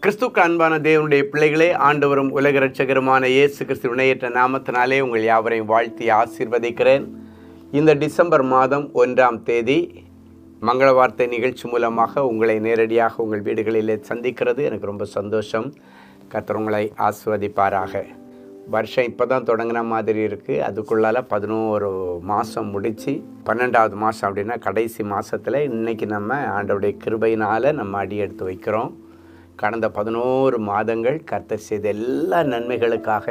கிறிஸ்துக்கு அன்பான தேவனுடைய பிள்ளைகளே ஆண்டவரும் உலக ரட்சகருமான இயேசு கிறிஸ்து வினையற்ற நாமத்தினாலே உங்கள் யாவரையும் வாழ்த்தி ஆசீர்வதிக்கிறேன். இந்த டிசம்பர் மாதம் ஒன்றாம் தேதி மங்கள வார்த்தை நிகழ்ச்சி மூலமாக உங்களை நேரடியாக உங்கள் வீடுகளிலே சந்திக்கிறது. எனக்கு ரொம்ப சந்தோஷம். கத்துறவங்களை ஆசிர்வதிப்பாராக. வருஷம் இப்போ தான் தொடங்கின மாதிரி இருக்குது அதுக்குள்ளால பதினோரு மாதம் முடித்து பன்னெண்டாவது மாதம் அப்படின்னா கடைசி மாதத்தில் இன்றைக்கி நம்ம ஆண்டவுடைய கிருபையினால் நம்ம அடி எடுத்து வைக்கிறோம். கடந்த பதினோரு மாதங்கள் கர்த்தர் செய்த எல்லா நன்மைகளுக்காக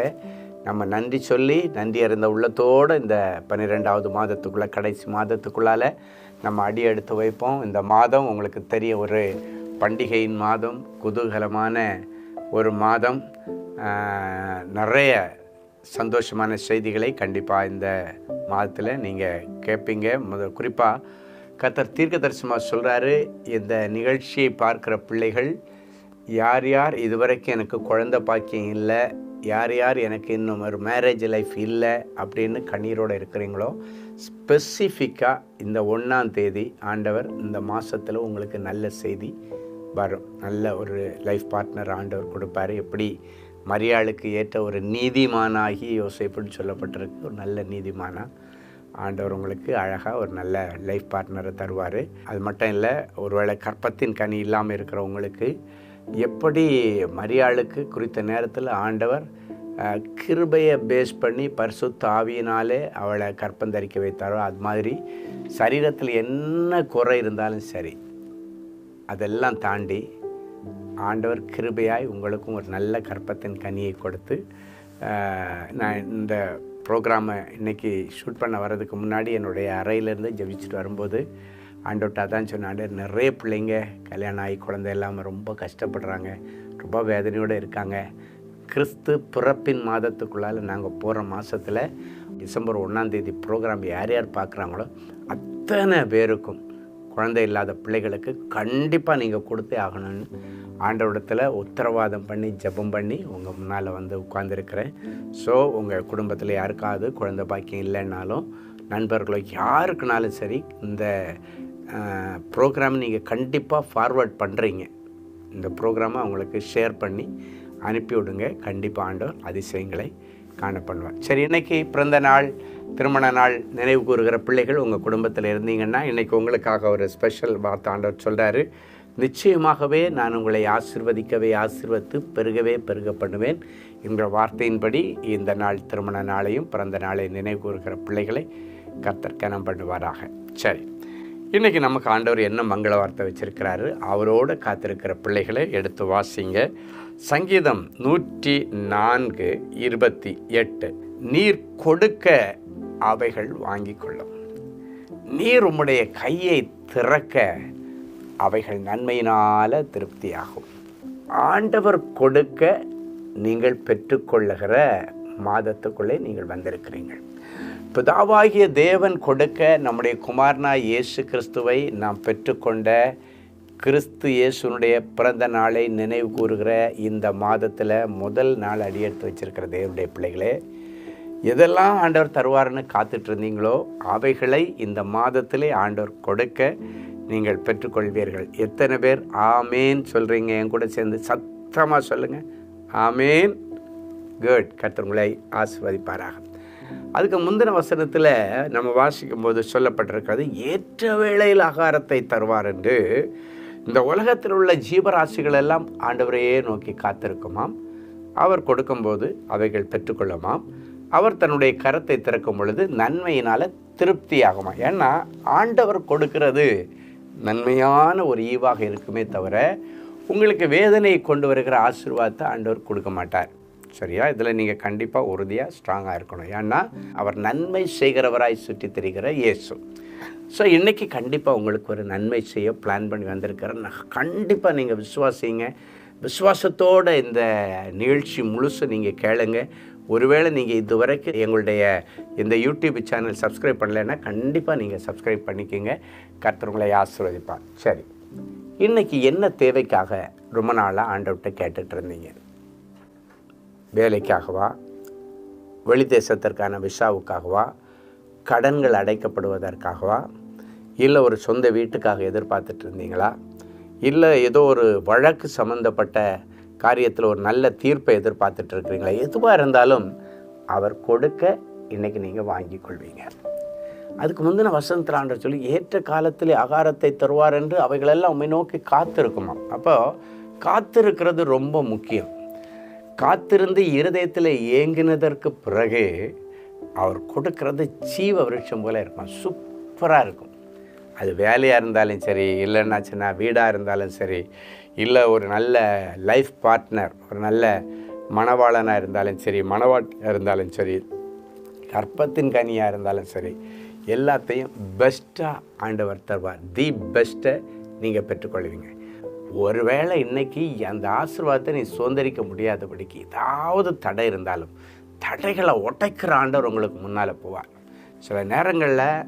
நம்ம நன்றி சொல்லி நன்றி அறிந்த உள்ளத்தோடு இந்த பன்னிரெண்டாவது மாதத்துக்குள்ளே கடைசி மாதத்துக்குள்ளால் நம்ம அடி எடுத்து வைப்போம். இந்த மாதம் உங்களுக்கு தெரிய ஒரு பண்டிகையின் மாதம் குதூகலமான ஒரு மாதம். நிறைய சந்தோஷமான செய்திகளை கண்டிப்பாக இந்த மாதத்தில் நீங்கள் கேட்பீங்க முத குறிப்பாக கர்த்தர் தீர்க்க தரிசனமாக சொல்கிறாரு இந்த நிகழ்ச்சியை பார்க்குற பிள்ளைகள் யார் யார் இதுவரைக்கும் எனக்கு குழந்தை பாக்கியம் இல்லை யார் யார் எனக்கு இன்னும் ஒரு மேரேஜ் லைஃப் இல்லை அப்படின்னு கண்ணீரோடு இருக்கிறீங்களோ ஸ்பெசிஃபிக்காக இந்த ஒன்றாம் தேதி ஆண்டவர் இந்த மாதத்தில் உங்களுக்கு நல்ல செய்தி வரும் நல்ல ஒரு லைஃப் பார்ட்னர் ஆண்டவர் கொடுப்பாரு. எப்படி? மரியாளுக்கு ஏற்ற ஒரு நீதிமானாகி யோசிப்புன்னு சொல்லப்பட்டிருக்கு. ஒரு நல்ல நீதிமானா ஆண்டவர் உங்களுக்கு அழகாக ஒரு நல்ல லைஃப் பார்ட்னரை தருவார். அது மட்டும் இல்லை ஒருவேளை கற்பத்தின் கனி இல்லாமல் இருக்கிறவங்களுக்கு எப்படி மரியாளுக்கு குறித்த நேரத்தில் ஆண்டவர் கிருபையை பேஸ் பண்ணி பரிசுத்த ஆவியினாலே அவளை கற்பந்தரிக்க வைத்தாரோ அது மாதிரி சரீரத்தில் என்ன குறை இருந்தாலும் சரி அதெல்லாம் தாண்டி ஆண்டவர் கிருபையாய் உங்களுக்கும் ஒரு நல்ல கற்பத்தின் கனியை கொடுத்து நான் இந்த ப்ரோக்ராமை இன்னைக்கு ஷூட் பண்ண வர்றதுக்கு முன்னாடி என்னுடைய அறையிலேருந்து ஜெபிச்சுட்டு வரும்போது ஆண்டவர்கிட்ட அதான் சொன்னாண்டு நிறைய பிள்ளைங்க கல்யாணம் ஆகி குழந்தை இல்லாமல் ரொம்ப கஷ்டப்படுறாங்க ரொம்ப வேதனையோடு இருக்காங்க. கிறிஸ்து பிறப்பின் மாதத்துக்குள்ளால் நாங்கள் போகிற மாதத்தில் டிசம்பர் ஒன்றாந்தேதி ப்ரோக்ராம் யார் யார் பார்க்குறாங்களோ அத்தனை பேருக்கும் குழந்தை இல்லாத பிள்ளைகளுக்கு கண்டிப்பாக நீங்கள் கொடுத்தே ஆகணும்னு ஆண்டவரிடத்தில் உத்தரவாதம் பண்ணி ஜெபம் பண்ணி உங்கள் முன்னால் வந்து உட்காந்துருக்கிறேன் ஸோ உங்கள் குடும்பத்தில் யாருக்காவது குழந்தை பாக்கியம் இல்லைன்னாலும் நண்பர்களோ யாருக்குனாலும் சரி இந்த ப்ரோக்ராம் நீங்கள் கண்டிப்பாக ஃபார்வர்ட் பண்ணுறீங்க இந்த ப்ரோக்ராமை அவங்களுக்கு ஷேர் பண்ணி அனுப்பி விடுங்க. கண்டிப்பாக ஆண்டவர் அதிசயங்களை காண பண்ணுவார் சரி இன்றைக்கி பிறந்த நாள் திருமண நாள் நினைவு கூறுகிற பிள்ளைகள் உங்கள் குடும்பத்தில் இருந்தீங்கன்னா இன்றைக்கி உங்களுக்காக ஒரு ஸ்பெஷல் வார்த்தை ஆண்டவர் சொல்கிறாரு நிச்சயமாகவே நான் உங்களை ஆசிர்வதிக்கவே ஆசிர்வத்து பெருகவே பெருக பண்ணுவேன் என்ற வார்த்தையின்படி இந்த நாள் திருமண நாளையும் பிறந்த நாளை நினைவு கூறுகிற பிள்ளைகளை கர்த்தர் கனம் பண்ணுவாராக. சரி. இன்றைக்கி நமக்கு ஆண்டவர் என்ன மங்கள வார்த்தை வச்சுருக்கிறாரு? அவரோடு காத்திருக்கிற பிள்ளைகளை எடுத்து வாசிங்க. சங்கீதம் நூற்றி நான்கு இருபத்தி எட்டு. நீர் கொடுக்க அவைகள் வாங்கி கொள்ளும். நீர் உம்முடைய கையை திறக்க அவைகள் நன்மையினால் திருப்தியாகும். ஆண்டவர் கொடுக்க நீங்கள் பெற்றுக்கொள்ளுகிற மாதத்துக்குள்ளே நீங்கள் வந்திருக்கிறீர்கள். பிதாவாகிய தேவன் கொடுக்க நம்முடைய குமாரனா இயேசு கிறிஸ்துவை நாம் பெற்றுக்கொண்ட கிறிஸ்து இயேசுனுடைய பிறந்த நாளை நினைவு கூறுகிற இந்த மாதத்தில் முதல் நாள் அடியெடுத்து வச்சிருக்கிற தேவனுடைய பிள்ளைகளே எதெல்லாம் ஆண்டவர் தருவார்னு காத்துட்டு இருந்தீங்களோ அவைகளை இந்த மாதத்திலே ஆண்டவர் கொடுக்க நீங்கள் பெற்றுக்கொள்வீர்கள். எத்தனை பேர் ஆமேன் சொல்கிறீங்க என் கூட சேர்ந்து சத்தமாக சொல்லுங்கள் ஆமேன். குட் கத்தவங்களை ஆசிர்வதிப்பாராக. அதுக்கு முந்தின வசனத்தில் நம்ம வாசிக்கும் போது சொல்லப்பட்டிருக்கிறது ஏற்ற வேளையில் ஆகாரத்தை தருவார் என்று. இந்த உலகத்தில் உள்ள ஜீவராசிகள் எல்லாம் ஆண்டவரையே நோக்கி காத்திருக்குமாம். அவர் கொடுக்கும்போது அவைகள் பெற்றுக்கொள்ளுமாம். அவர் தன்னுடைய கரத்தை திறக்கும் பொழுது நன்மையினால் திருப்தியாகுமா ஏன்னா ஆண்டவர் கொடுக்கிறது நன்மையான ஒரு ஈவாக இருக்குமே தவிர உங்களுக்கு வேதனையை கொண்டு வருகிற ஆசீர்வாதத்தை ஆண்டவர் கொடுக்க மாட்டார். சரியா? இதில் நீங்கள் கண்டிப்பாக உறுதியாக ஸ்ட்ராங்காக இருக்கணும். ஏன்னா அவர் நன்மை செய்கிறவராய் சுற்றி திரிகிற இயேசு. ஸோ இன்றைக்கி கண்டிப்பாக உங்களுக்கு ஒரு நன்மை செய்ய பிளான் பண்ணி வந்திருக்கிறேன் கண்டிப்பாக நீங்கள் விசுவாசிங்க. விசுவாசத்தோடு இந்த நிகழ்ச்சி முழுசு நீங்கள் கேளுங்க. ஒருவேளை நீங்கள் இதுவரைக்கும் எங்களுடைய இந்த யூடியூப் சேனல் சப்ஸ்கிரைப் பண்ணலைன்னா கண்டிப்பாக நீங்கள் சப்ஸ்கிரைப் பண்ணிக்கோங்க. கர்த்தவங்களை ஆசிர்வதிப்பான் ஆசீர்வதிப்பார். சரி. இன்றைக்கி என்ன தேவைக்காக ரொம்ப நாளாக ஆண்டவர்கிட்ட கேட்டுட்ருந்தீங்க வேலைக்காகவா? வெளி தேசத்திற்கான விசாவுக்காகவா? கடன்கள் அடைக்கப்படுவதற்காகவா? இல்லை ஒரு சொந்த வீட்டுக்காக எதிர்பார்த்துட்டு இருந்தீங்களா? இல்லை ஏதோ ஒரு வழக்கு சம்மந்தப்பட்ட காரியத்தில் ஒரு நல்ல தீர்ப்பை எதிர்பார்த்துட்டு இருக்கிறீங்களா? எதுவாக இருந்தாலும் அவர் கொடுக்க இன்றைக்கி நீங்கள் வாங்கி கொள்வீங்க. அதுக்கு முந்தின வசந்தத்தில் ஆண்டவர் சொல்லி ஏற்ற காலத்தில் அகாரத்தை தருவார் என்று அவைகளெல்லாம் உண்மை நோக்கி காத்திருக்குமா அப்போ காத்திருக்கிறது ரொம்ப முக்கியம். காத்திருந்து இருதயத்தில் ஏங்கினதற்கு பிறகு அவர் கொடுக்கறது ஜீவ விருட்சம் போல இருக்கும். சூப்பராக இருக்கும். அது வேலையாக இருந்தாலும் சரி இல்லைன்னாச்சுன்னா வீடாக இருந்தாலும் சரி இல்லை ஒரு நல்ல லைஃப் பார்ட்னர் ஒரு நல்ல மணவாளனாக இருந்தாலும் சரி மணவாட்டியாக இருந்தாலும் சரி கற்பத்தின் கனியாக இருந்தாலும் சரி எல்லாத்தையும் பெஸ்ட்டாக ஆண்டவர் தருவார். தி பெஸ்ட்டை நீங்கள் பெற்றுக்கொள்வீங்க. ஒருவேளை இன்னைக்கு அந்த ஆசிர்வாதத்தை நீ சுதந்திரிக்க முடியாதபடிக்கு ஏதாவது தடை இருந்தாலும் தடைகளை உடைக்கிற ஆண்டவர் உங்களுக்கு முன்னால் போவார். சில நேரங்களில்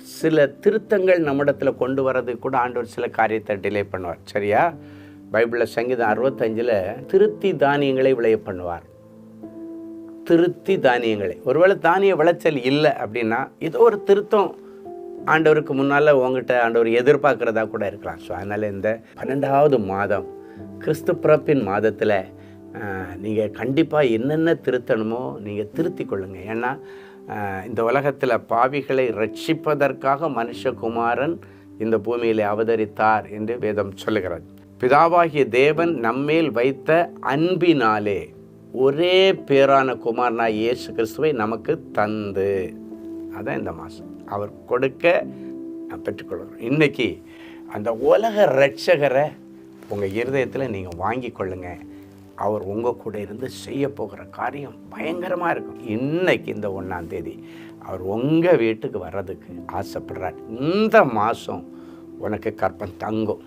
சில திருத்தங்கள் நம்மிடத்தில் கொண்டு வர்றது கூட ஆண்டவர் சில காரியத்தை டிலே பண்ணுவார். சரியா? பைபிளில் சங்கீதம் அறுபத்தஞ்சில் திருத்தி தானியங்களை விளைய பண்ணுவார். திருத்தி தானியங்களை. ஒருவேளை தானிய விளைச்சல் இல்லை அப்படின்னா ஏதோ ஒரு திருத்தம் ஆண்டவருக்கு முன்னால் உங்ககிட்ட ஆண்டவர் எதிர்பார்க்குறதா கூட இருக்கலாம். ஸோ அதனால் இந்த பன்னெண்டாவது மாதம் கிறிஸ்து பிறப்பின் மாதத்தில் நீங்கள் கண்டிப்பாக என்னென்ன திருத்தணுமோ நீங்கள் திருத்தி கொள்ளுங்க. ஏன்னா இந்த உலகத்தில் பாவிகளை ரட்சிப்பதற்காக மனுஷகுமாரன் இந்த பூமியில் அவதரித்தார் என்று வேதம் சொல்லுகிறது. பிதாவாகிய தேவன் நம்மேல் வைத்த அன்பினாலே ஒரே பேரான குமாரனாய் இயேசு கிறிஸ்துவை நமக்கு தந்து. அதான் இந்த மாதம் அவர் கொடுக்க நான் பெற்றுக்கொள்கிறோம் இன்றைக்கி அந்த உலக ரட்சகரை உங்கள் இருதயத்தில் நீங்கள் வாங்கி கொள்ளுங்க. அவர் உங்கள் கூட இருந்து செய்ய போகிற காரியம் பயங்கரமாக இருக்கும். இன்னைக்கு இந்த ஒன்றாம் தேதி அவர் உங்கள் வீட்டுக்கு வர்றதுக்கு ஆசைப்படுறார். இந்த மாதம் உனக்கு கற்பம் தங்கும்.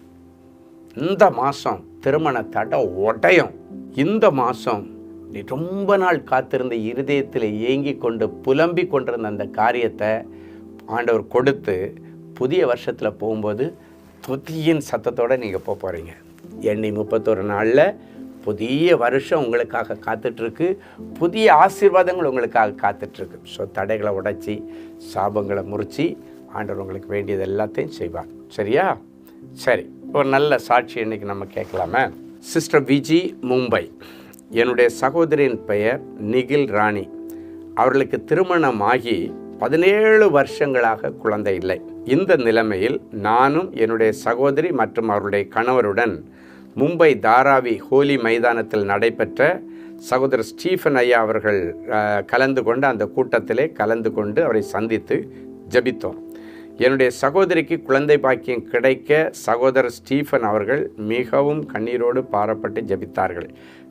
இந்த மாதம் திருமண தடை உடையும். இந்த மாதம் நீ ரொம்ப நாள் காத்திருந்த இருதயத்தில் ஏங்கி கொண்டு புலம்பி கொண்டிருந்த அந்த காரியத்தை ஆண்டவர் கொடுத்து புதிய வருஷத்தில் போகும்போது துதியின் சத்தத்தோடு நீங்கள் போக போகிறீங்க எண்ணி முப்பத்தொரு நாளில் புதிய வருஷம் உங்களுக்காக காத்துட்ருக்கு. புதிய ஆசீர்வாதங்கள் உங்களுக்காக காத்துட்ருக்கு. ஸோ தடைகளை உடைச்சி சாபங்களை முறித்து ஆண்டவர் உங்களுக்கு வேண்டியது எல்லாத்தையும் செய்வார். சரியா? சரி ஒரு நல்ல சாட்சி இன்றைக்கி நம்ம கேட்கலாமே. சிஸ்டர் விஜி மும்பை என்னுடைய சகோதரியின் பெயர் நிகில் ராணி. அவர்களுக்கு திருமணமாகி பதினேழு வருஷங்களாக குழந்தை இல்லை. இந்த நிலைமையில் நானும் என்னுடைய சகோதரி மற்றும் அவருடைய கணவருடன் மும்பை தாராவி ஹோலி மைதானத்தில் நடைபெற்ற சகோதரர் ஸ்டீஃபன் ஐயா அவர்கள் கலந்து கொண்டு அந்த கூட்டத்திலே கலந்து கொண்டு அவரை சந்தித்து ஜெபித்தோம். என்னுடைய சகோதரிக்கு குழந்தை பாக்கியம் கிடைக்க சகோதரர் ஸ்டீஃபன் அவர்கள் மிகவும் கண்ணீரோடு பாரப்பட்டு ஜெபித்தார்கள்.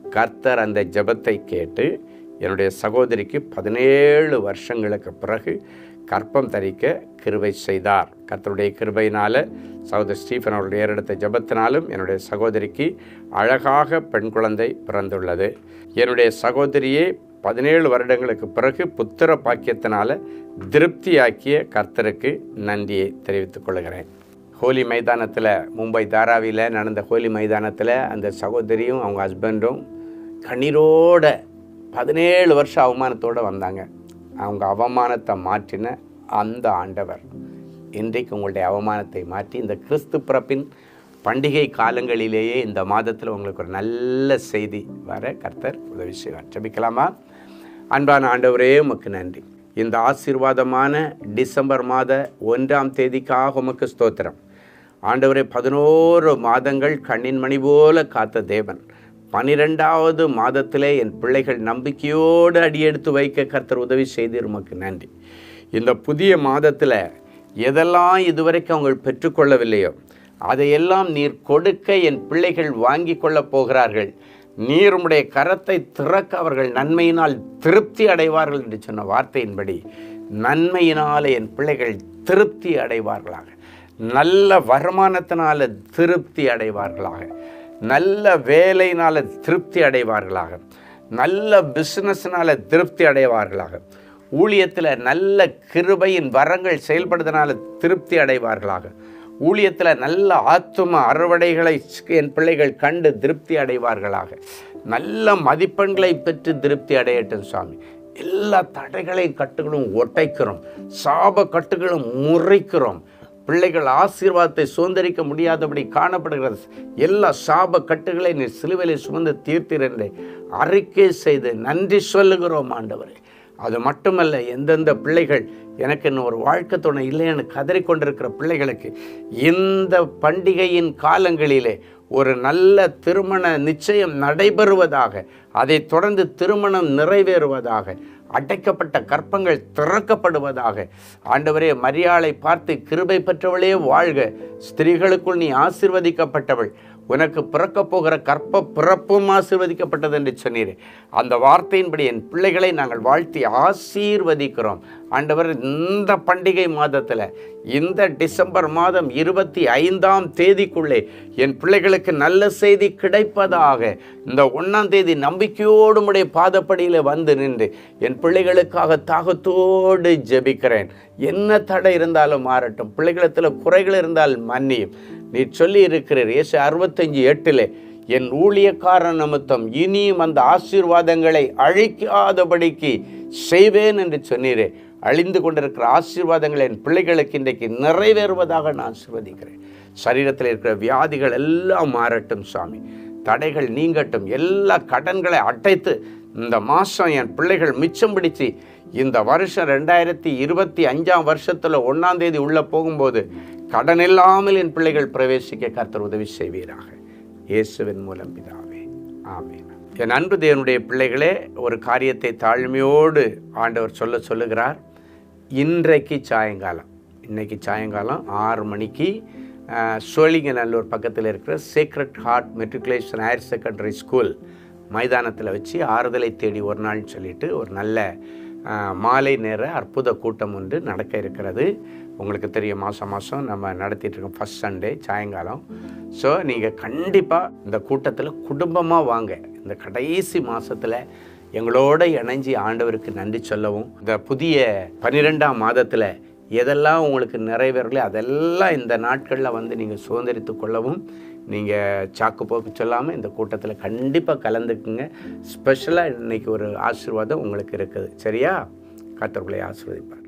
கர்த்தர் அந்த ஜெபத்தை கேட்டு என்னுடைய சகோதரிக்கு பதினேழு வருஷங்களுக்கு பிறகு கற்பம் தரிக்க கிருபை செய்தார். கர்த்தருடைய கிருபையினால சகோதர் ஸ்டீஃபன் அவருடைய ஏறெடுத்த ஜெபத்தினாலும் என்னுடைய சகோதரிக்கு அழகாக பெண் குழந்தை பிறந்துள்ளது. என்னுடைய சகோதரியே பதினேழு வருடங்களுக்கு பிறகு புத்திர பாக்கியத்தினால திருப்தியாக்கிய கர்த்தருக்கு நன்றியை தெரிவித்துக் கொள்கிறேன். ஹோலி மைதானத்தில் மும்பை தாராவியில் நடந்த ஹோலி மைதானத்தில் அந்த சகோதரியும் அவங்க ஹஸ்பண்டும் கண்ணீரோட பதினேழு வருஷம் அவமானத்தோடு வந்தாங்க. அவங்க அவமானத்தை மாற்றின அந்த ஆண்டவர். இன்றைக்கு உங்களுடைய அவமானத்தை மாற்றி இந்த கிறிஸ்து பிறப்பின் பண்டிகை காலங்களிலேயே இந்த மாதத்தில் உங்களுக்கு ஒரு நல்ல செய்தி வர கர்த்தர் உதவி செய்வார். ஜபிக்கலாமா? அன்பான ஆண்டவரே உமக்கு நன்றி. இந்த ஆசீர்வாதமான டிசம்பர் மாத ஒன்றாம் தேதிக்காக உமக்கு ஸ்தோத்திரம். ஆண்டவரே பதினோரு மாதங்கள் கண்ணின் மணி போல காத்த தேவன். பனிரெண்டாவது மாதத்திலே என் பிள்ளைகள் நம்பிக்கையோடு அடியெடுத்து வைக்க கர்த்தர் உதவி செய்தீர். உமக்கு நன்றி. இந்த புதிய மாதத்தில் எதெல்லாம் இதுவரைக்கும் அவங்க பெற்றுக்கொள்ளவில்லையோ அதையெல்லாம் நீர் கொடுக்க என் பிள்ளைகள் வாங்கி கொள்ளப் போகிறார்கள். நீர் உம்முடைய கரத்தை திறக்க அவர்கள் நன்மையினால் திருப்தி அடைவார்கள் என்று சொன்ன வார்த்தையின்படி நன்மையினால் என் பிள்ளைகள் திருப்தி அடைவார்களாக. நல்ல வருமானத்தினால திருப்தி அடைவார்களாக. நல்ல வேலையினால் திருப்தி அடைவார்களாக. நல்ல பிஸ்னஸ்னால் திருப்தி அடைவார்களாக. ஊழியத்தில் நல்ல கிருபையின் வரங்கள் செயல்படுறதுனால திருப்தி அடைவார்களாக. ஊழியத்தில் நல்ல ஆத்தும அறுவடைகளை என் பிள்ளைகள் கண்டு திருப்தி அடைவார்களாக. நல்ல மதிப்பெண்களை பெற்று திருப்தி அடையட்டும் சுவாமி எல்லா தடைகளையும் கட்டுகளும் ஒட்டைக்கிறோம். சாப கட்டுகளும் முறைக்கிறோம். பிள்ளைகள் ஆசீர்வாதத்தை சுதந்திரிக்க முடியாதபடி காணப்படுகிறது. எல்லா சாப கட்டுகளை நீ சிலுவையில் சுமந்து தீர்த்தீர் அறிக்கை செய்து நன்றி சொல்லுகிறோம் ஆண்டவரே. அது மட்டுமல்ல எந்தெந்த பிள்ளைகள் எனக்கு இன்னும் ஒரு வாழ்க்கை துணை இல்லைன்னு கதறிக்கொண்டிருக்கிற பிள்ளைகளுக்கு இந்த பண்டிகையின் காலங்களிலே ஒரு நல்ல திருமண நிச்சயம் நடைபெறுவதாக அதைத் தொடர்ந்து திருமணம் நிறைவேறுவதாக அடைக்கப்பட்ட கற்பங்கள் திறக்கப்படுவதாக ஆண்டவரே மரியாளை பார்த்து கிருபை பெற்றவளே வாழ்க ஸ்திரீகளுக்குள் நீ ஆசிர்வதிக்கப்பட்டவள். உனக்கு பிறக்கப் போகிற கற்ப பிறப்பும் ஆசீர்வதிக்கப்பட்டது என்று சொன்னீர். அந்த வார்த்தையின்படி என் பிள்ளைகளை நாங்கள் வாழ்த்தி ஆசீர்வதிக்கிறோம். ஆண்டவர் இந்த பண்டிகை மாதத்தில் இந்த டிசம்பர் மாதம் இருபத்தி ஐந்தாம் தேதிக்குள்ளே என் பிள்ளைகளுக்கு நல்ல செய்தி கிடைப்பதாக இந்த ஒன்றாம் தேதி நம்பிக்கையோடு உடைய பாதப்படியில் வந்து நின்று என் பிள்ளைகளுக்காக தாகத்தோடு ஜெபிக்கிறேன். என்ன தடை இருந்தாலும் மாறட்டும். பிள்ளைகளத்தில் குறைகள் இருந்தால் மன்னியும். நீ சொல்லி இருக்கிறீர் இயேசு அறுபத்தஞ்சு எட்டில் என் ஊழியக்காரன் நிமித்தம் இனியும் அந்த ஆசீர்வாதங்களை அழிக்காதபடிக்கு செய்வேன் என்று சொன்னீரே. அழிந்து கொண்டிருக்கிற ஆசீர்வாதங்கள் என் பிள்ளைகளுக்கு இன்றைக்கு நிறைவேறுவதாக நான் ஆசீர்வதிக்கிறேன். சரீரத்தில் இருக்கிற வியாதிகள் எல்லாம் மாறட்டும் சாமி. தடைகள் நீங்கட்டும். எல்லா கடன்களை அடைத்து இந்த மாதம் என் பிள்ளைகள் மிச்சம் பிடிச்சு இந்த வருஷம் ரெண்டாயிரத்தி இருபத்தி அஞ்சாம் வருஷத்தில் ஒன்றாம் தேதி உள்ளே போகும்போது கடன் இல்லாமல் என் பிள்ளைகள் பிரவேசிக்க கர்த்தர் உதவி செய்வீராக. இயேசுவின் மூலம் பிதாவே. ஆமீன். என் அன்பு தேவனுடைய பிள்ளைகளே ஒரு காரியத்தை தாழ்மையோடு ஆண்டவர் சொல்ல சொல்லுகிறார். இன்றைக்கு சாயங்காலம். இன்றைக்கி சாயங்காலம் ஆறு மணிக்கு சோழிங்கநல்லூர் பக்கத்தில் இருக்கிற secret heart matriculation higher secondary school மைதானத்தில் வச்சு ஆறுதலை தேடி ஒரு நாள்னு சொல்லிட்டு ஒரு நல்ல மாலை நேர அற்புத கூட்டம் ஒன்று நடக்க இருக்கிறது. உங்களுக்கு தெரியும் மாதம் மாதம் நம்ம நடத்திட்டு இருக்கோம் ஃபஸ்ட் சண்டே சாயங்காலம். ஸோ நீங்கள் கண்டிப்பாக இந்த கூட்டத்தில் குடும்பமாக வாங்க. இந்த கடைசி மாதத்தில் எங்களோட இணைஞ்சி ஆண்டவருக்கு நன்றி சொல்லவும் இந்த புதிய பன்னிரெண்டாம் மாதத்தில் எதெல்லாம் உங்களுக்கு நிறைவேறலையோ அதெல்லாம் இந்த நாட்களில் வந்து நீங்கள் சுதந்திரித்து கொள்ளவும் நீங்கள் சாக்கு போக்கு சொல்லாமல் இந்த கூட்டத்தில் கண்டிப்பாக கலந்துக்குங்க. ஸ்பெஷலாக இன்றைக்கி ஒரு ஆசீர்வாதம் உங்களுக்கு இருக்குது. சரியா? கத்தர்களை ஆசீர்வதிப்பார்.